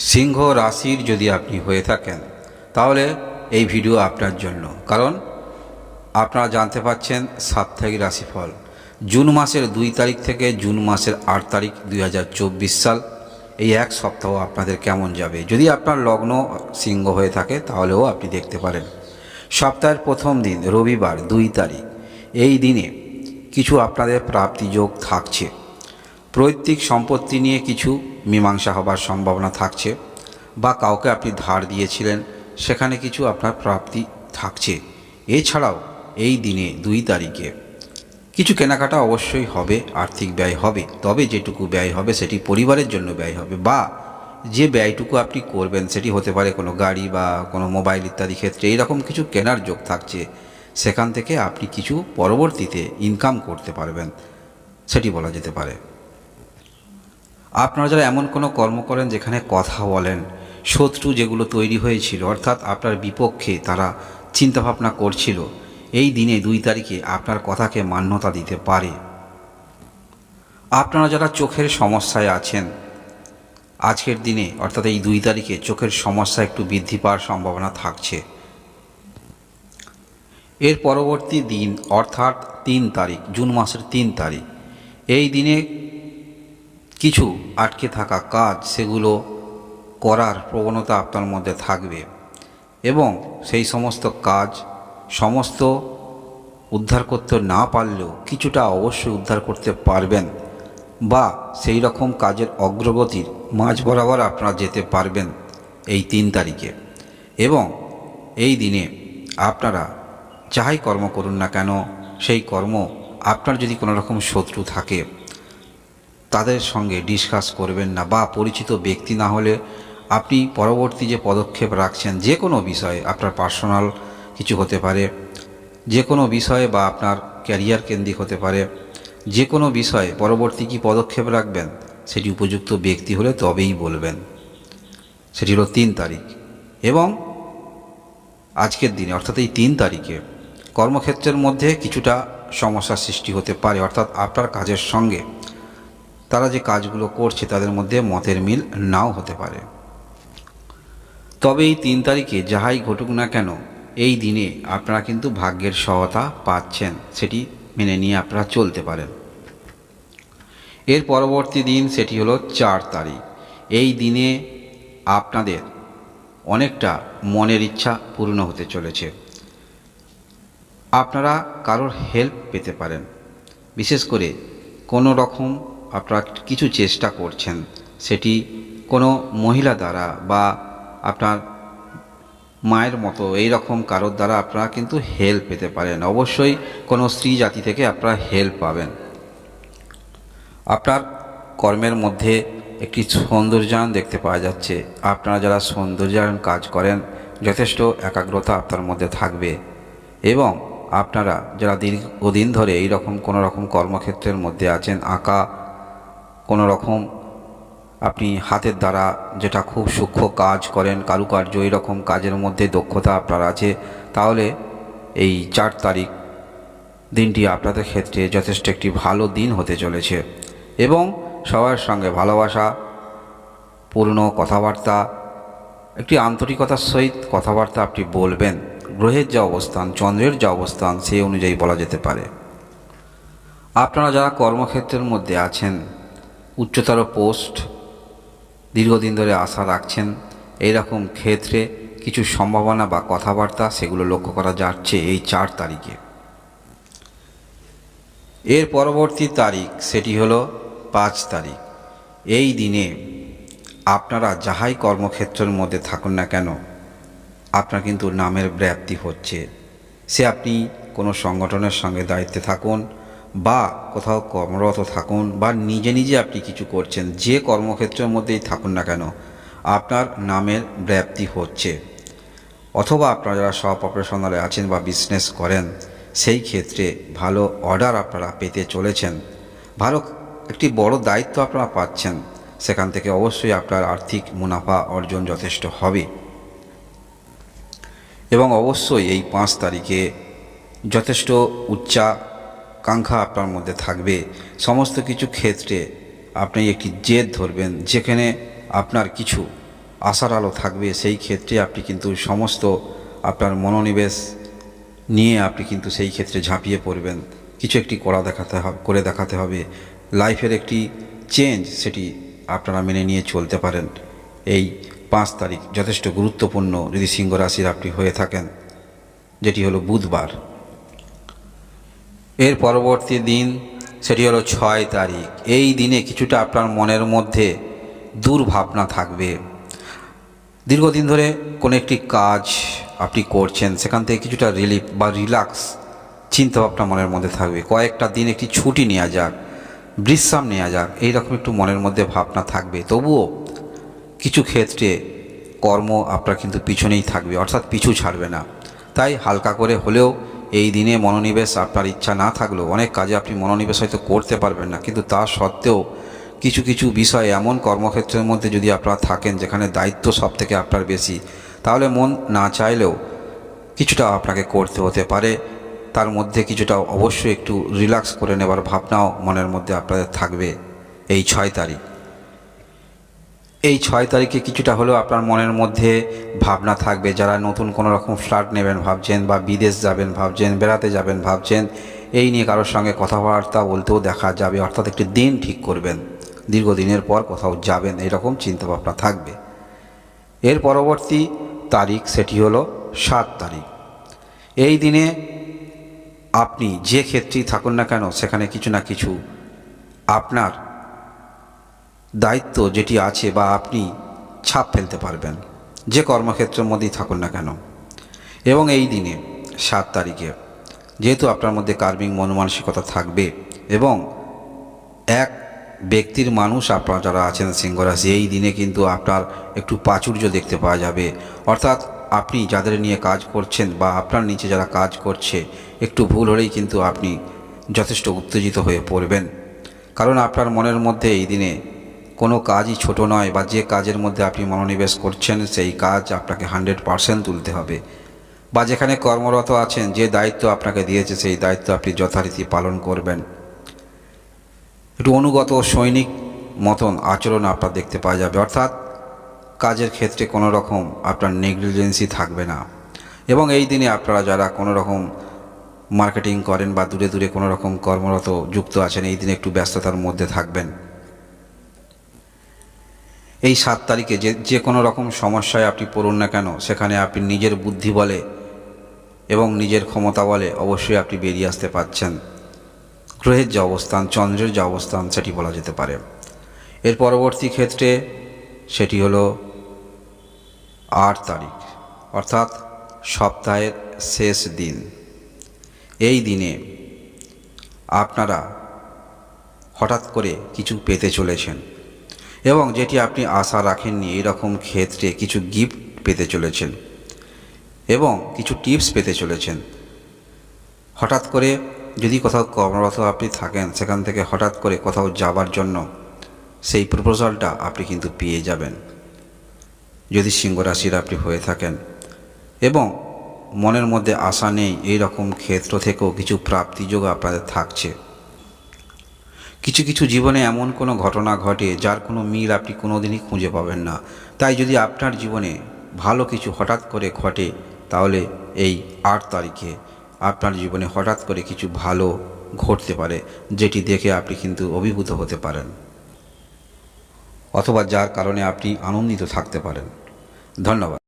সিংহ রাশির যদি আপনি হয়ে থাকেন, তাহলে এই ভিডিও আপনার জন্য। কারণ আপনারা জানতে পাচ্ছেন সাপ্তাহিক রাশিফল। জুন মাসের দুই তারিখ থেকে জুন মাসের আট তারিখ দুই হাজার চব্বিশ সাল। এই এক সপ্তাহ আপনাদের কেমন যাবে? যদি আপনার লগ্ন সিংহ হয়ে থাকে, তাহলেও আপনি দেখতে পারেন। সপ্তাহের প্রথম দিন, রবিবার, দুই তারিখ। এই দিনে কিছু আপনাদের প্রাপ্তিযোগ থাকছে। পৈতৃক সম্পত্তি নিয়ে কিছু মীমাংসা হবার সম্ভাবনা থাকছে বা কাউকে আপনি ধার দিয়েছিলেন, সেখানে কিছু আপনার প্রাপ্তি থাকছে। এছাড়াও এই দিনে দুই তারিখে কিছু কেনাকাটা অবশ্যই হবে, আর্থিক ব্যয় হবে, তবে যেটুকু ব্যয় হবে সেটি পরিবারের জন্য ব্যয় হবে বা যে ব্যয়টুকু আপনি করবেন সেটি হতে পারে কোনো গাড়ি বা কোনো মোবাইল ইত্যাদি ক্ষেত্রে এইরকম কিছু কেনার যোগ থাকছে, সেখান থেকে আপনি কিছু পরবর্তীতে ইনকাম করতে পারবেন, সেটি বলা যেতে পারে। আপনারা যারা এমন কোনো কর্ম করেন যেখানে কথা বলেন, শত্রু যেগুলো তৈরি হয়েছিল, অর্থাৎ আপনার বিপক্ষে তারা চিন্তাভাবনা করছিল, এই দিনে দুই তারিখে আপনার কথাকে মান্যতা দিতে পারে। আপনারা যারা চোখের সমস্যায় আছেন, আজকের দিনে, অর্থাৎ এই দুই তারিখে চোখের সমস্যা একটু বৃদ্ধি পাওয়ার সম্ভাবনা থাকছে। এর পরবর্তী দিন, অর্থাৎ তিন তারিখ, জুন মাসের তিন তারিখ, এই দিনে কিছু আটকে থাকা কাজ সেগুলো করার প্রবণতা আপনার মধ্যে থাকবে এবং সেই সমস্ত কাজ, সমস্ত উদ্ধার করতে না পারলেও কিছুটা অবশ্যই উদ্ধার করতে পারবেন বা সেই রকম কাজের অগ্রগতির মাঝ বরাবর আপনারা যেতে পারবেন এই তিন তারিখে। এবং এই দিনে আপনারা যাহাই কর্ম করুন না কেন, সেই কর্ম আপনার যদি কোনো রকম শত্রু থাকে তাদের সঙ্গে ডিসকাস করবেন না বা পরিচিত ব্যক্তি না হলে আপনি পরবর্তী যে পদক্ষেপ রাখছেন যে কোনো বিষয়ে আপনার পার্সোনাল কিছু হতে পারে, যে কোনো বিষয়ে বা আপনার ক্যারিয়ার কেন্দ্রিক হতে পারে, যে কোনো বিষয়ে পরবর্তী কি পদক্ষেপ রাখবেন সেটি উপযুক্ত ব্যক্তি হলে তবেই বলবেন। সেটি হলো তিন তারিখ এবং আজকের দিনে অর্থাৎ এই তিন তারিখে কর্মক্ষেত্রের মধ্যে কিছুটা সমস্যার সৃষ্টি হতে পারে, অর্থাৎ আপনার কাজের সঙ্গে তারা যে কাজগুলো করছে তাদের মধ্যে মতের মিল নাও হতে পারে। তবে এই তিন তারিখে যাহাই ঘটুক না কেন, এই দিনে আপনারা কিন্তু ভাগ্যের সহায়তা পাচ্ছেন, সেটি মেনে নিয়ে আপনারা চলতে পারেন। এর পরবর্তী দিন সেটি হলো চার তারিখ। এই দিনে আপনাদের অনেকটা মনের ইচ্ছা পূর্ণ হতে চলেছে। আপনারা কারোর হেল্প পেতে পারেন। বিশেষ করে কোনো রকম আপনারা কিছু চেষ্টা করছেন, সেটি কোনো মহিলা দ্বারা বা আপনার মায়ের মতো এই রকম কারোর দ্বারা আপনারা কিন্তু হেল্প পেতে পারেন। অবশ্যই কোনো স্ত্রী জাতি থেকে আপনারা হেল্প পাবেন। আপনার কর্মের মধ্যে একটি সৌন্দর্যায়ন দেখতে পাওয়া যাচ্ছে। আপনারা যারা সৌন্দর্যায়ন কাজ করেন, যথেষ্ট একাগ্রতা আপনার মধ্যে থাকবে এবং আপনারা যারা দীর্ঘদিন ধরে এই রকম কোনো রকম কর্মক্ষেত্রের মধ্যে আছেন, আঁকা কোনো রকম আপনি হাতের দ্বারা যেটা খুব সূক্ষ্ম কাজ করেন, কারুকার্য রকম কাজের মধ্যে দক্ষতা আপনার আছে, তাহলে এই চার তারিখ দিনটি আপনাদের ক্ষেত্রে যথেষ্ট একটি ভালো দিন হতে চলেছে। এবং সবার সঙ্গে ভালোবাসা, পূর্ণ কথাবার্তা, একটি আন্তরিকতার সহিত কথাবার্তা আপনি বলবেন। গ্রহের যা অবস্থান, চন্দ্রের যা অবস্থান সেই অনুযায়ী বলা যেতে পারে। আপনারা যারা কর্মক্ষেত্রের মধ্যে আছেন উচ্চতর পোস্ট দীর্ঘদিন ধরে আশা রাখছেন এই রকম ক্ষেত্রে কিছু সম্ভাবনা বা কথাবার্তা সেগুলো লক্ষ্য করা যাচ্ছে এই চার তারিখে। এর পরবর্তী তারিখ সেটি হলো পাঁচ তারিখ। এই দিনে আপনারা যাহাই কর্মক্ষেত্রের মধ্যে থাকুন না কেন, আপনার কিন্তু নামের ব্যাপ্তি হচ্ছে। সে আপনি কোনো সংগঠনের সঙ্গে দায়িত্বে থাকুন বা কোথাও কর্মরত থাকুন বা নিজে নিজে আপনি কিছু করছেন, যে কর্মক্ষেত্রের মধ্যেই থাকুন না কেন, আপনার নামের ব্যাপ্তি হচ্ছে। অথবা আপনারা যারা সব অপারেশনালে আছেন বা বিজনেস করেন, সেই ক্ষেত্রে ভালো অর্ডার আপনারা পেতে চলেছেন। ভালো একটি বড় দায়িত্ব আপনারা পাচ্ছেন, সেখান থেকে অবশ্যই আপনার আর্থিক মুনাফা অর্জন যথেষ্ট হবে। এবং অবশ্যই এই পাঁচ তারিখে যথেষ্ট উচ্চাকাঙ্ক্ষা আপনার মধ্যে থাকবে। সমস্ত কিছু ক্ষেত্রে আপনি একটি জেদ ধরবেন, যেখানে আপনার কিছু আশার আলো থাকবে। সেই ক্ষেত্রে আপনি কিন্তু সমস্ত আপনার মনোনিবেশ নিয়ে আপনি কিন্তু সেই ক্ষেত্রে ঝাঁপিয়ে পড়বেন। কিছু একটি করা দেখাতে হবে করে দেখাতে হবে। লাইফের একটি চেঞ্জ সেটি আপনারা মেনে নিয়ে চলতে পারেন। এই পাঁচ তারিখ যথেষ্ট গুরুত্বপূর্ণ। যদি সিংহ রাশির আপনি হয়ে থাকেন, যেটি হলো বুধবার। এর পরবর্তী দিন সেটি হলো ছয় তারিখ। এই দিনে কিছুটা আপনার মনের মধ্যে দুর্ভাবনা থাকবে। দীর্ঘদিন ধরে কোনো একটি কাজ আপনি করছেন, সেখান থেকে কিছুটা রিলিফ বা রিল্যাক্স চিন্তাভাবনা মনের মধ্যে থাকবে। কয়েকটা দিন একটি ছুটি নেওয়া যাক, বিশ্রাম নেওয়া যাক এইরকম একটু মনের মধ্যে ভাবনা থাকবে। তবুও কিছু ক্ষেত্রে কর্ম আপনার কিন্তু পিছনেই থাকবে, অর্থাৎ পিছু ছাড়বে না। তাই হালকা করে হলেও এই দিনে মনোনিবেশ আপনার ইচ্ছা না থাকলেও, অনেক কাজে আপনি মনোনিবেশ হয়তো করতে পারবেন না। কিন্তু তা সত্ত্বেও কিছু কিছু বিষয় এমন কর্মক্ষেত্রের মধ্যে যদি আপনারা থাকেন, যেখানে দায়িত্ব সব থেকে আপনার বেশি, তাহলে মন না চাইলেও কিছুটা আপনাকে করতে হতে পারে। তার মধ্যে কিছুটা অবশ্যই একটু রিল্যাক্স করে নেবার ভাবনাও মনের মধ্যে আপনাদের থাকবে এই ছয় তারিখ। এই ছয় তারিখে কিছুটা হলেও আপনার মনের মধ্যে ভাবনা থাকবে। যারা নতুন কোনো রকম ফ্ল্যাট নেবেন ভাবছেন বা বিদেশ যাবেন ভাবছেন, বেড়াতে যাবেন ভাবছেন, এই নিয়ে কারোর সঙ্গে কথাবার্তা বলতেও দেখা যাবে। অর্থাৎ একটি দিন ঠিক করবেন। দীর্ঘদিনের পর কোথাও যাবেন, এরকম চিন্তাভাবনা থাকবে। এর পরবর্তী তারিখ সেটি হলো সাত তারিখ। এই দিনে আপনি যে ক্ষেত্রেই থাকুন না কেন, সেখানে কিছু না কিছু আপনার দায়িত্ব যেটি আছে বা আপনি ছাপ ফেলতে পারবেন, যে কর্মক্ষেত্রের মধ্যেই থাকুন না কেন। এবং এই দিনে, সাত তারিখে, যেহেতু আপনার মধ্যে কার্মিক মন মানসিকতা থাকবে এবং এক ব্যক্তির মানুষ আপনারা যারা আছেন সিংহরাশি, এই দিনে কিন্তু আপনার একটু প্রাচুর্য দেখতে পাওয়া যাবে। অর্থাৎ আপনি যাদের নিয়ে কাজ করছেন বা আপনার নিচে যারা কাজ করছে, একটু ভুল হলেই কিন্তু আপনি যথেষ্ট উত্তেজিত হয়ে পড়বেন। কারণ আপনার মনের মধ্যে এই দিনে কোনো কাজই ছোট নয় বা যে কাজের মধ্যে আপনি মনোনিবেশ করছেন, সেই কাজ আপনাকে হান্ড্রেড পারসেন্ট তুলতে হবে। বা যেখানে কর্মরত আছেন, যে দায়িত্ব আপনাকে দিয়েছে, সেই দায়িত্ব আপনি যথারীতি পালন করবেন। একটু অনুগত সৈনিক মতন আচরণ আপনার দেখতে পাওয়া যাবে। অর্থাৎ কাজের ক্ষেত্রে কোনো রকম আপনার নেগলিজেন্সি থাকবে না। এবং এই দিনে আপনারা যারা কোনো রকম মার্কেটিং করেন বা দূরে দূরে কোনো রকম কর্মরত যুক্ত আছেন, এই দিনে একটু ব্যস্ততার মধ্যে থাকবেন। এই সাত তারিখে যে যে কোনো রকম সমস্যায় আপনি পড়ুন না কেন, সেখানে আপনি নিজের বুদ্ধি বলে এবং নিজের ক্ষমতা বলে অবশ্যই আপনি বেরিয়ে আসতে পারছেন গ্রহের যে অবস্থান, চন্দ্রের যে অবস্থান, সেটি বলা যেতে পারে। এর পরবর্তী ক্ষেত্রে সেটি হলো আট তারিখ, অর্থাৎ সপ্তাহের শেষ দিন। এই দিনে আপনারা হঠাৎ করে কিছু পেতে চলেছেন। এবং যেটি আপনি আশা রাখেননি এরকম ক্ষেত্রে কিছু গিফট পেতে চলেছেন এবং কিছু টিপস পেতে চলেছেন। হঠাৎ করে যদি কোথাও কর্মরত আপনি থাকেন, সেখান থেকে হঠাৎ করে কোথাও যাবার জন্য সেই প্রপোজালটা আপনি কিন্তু পেয়ে যাবেন। যদি সিংহ রাশির আপনি হয়ে থাকেন এবং মনের মধ্যে আশা নেই এই রকম ক্ষেত্র থেকেও কিছু প্রাপ্তিযোগ আপনাদের থাকছে। কিছু কিছু জীবনে এমন কোনো ঘটনা ঘটে যার কোনো মিল আপনি কোনোদিনই খুঁজে পাবেন না। তাই যদি আপনার জীবনে ভালো কিছু হঠাৎ করে ঘটে, তাহলে এই আট তারিখে আপনার জীবনে হঠাৎ করে কিছু ভালো ঘটতে পারে, যেটি দেখে আপনি কিন্তু অভিভূত হতে পারেন। অথবা যার কারণে আপনি আনন্দিত থাকতে পারেন। ধন্যবাদ।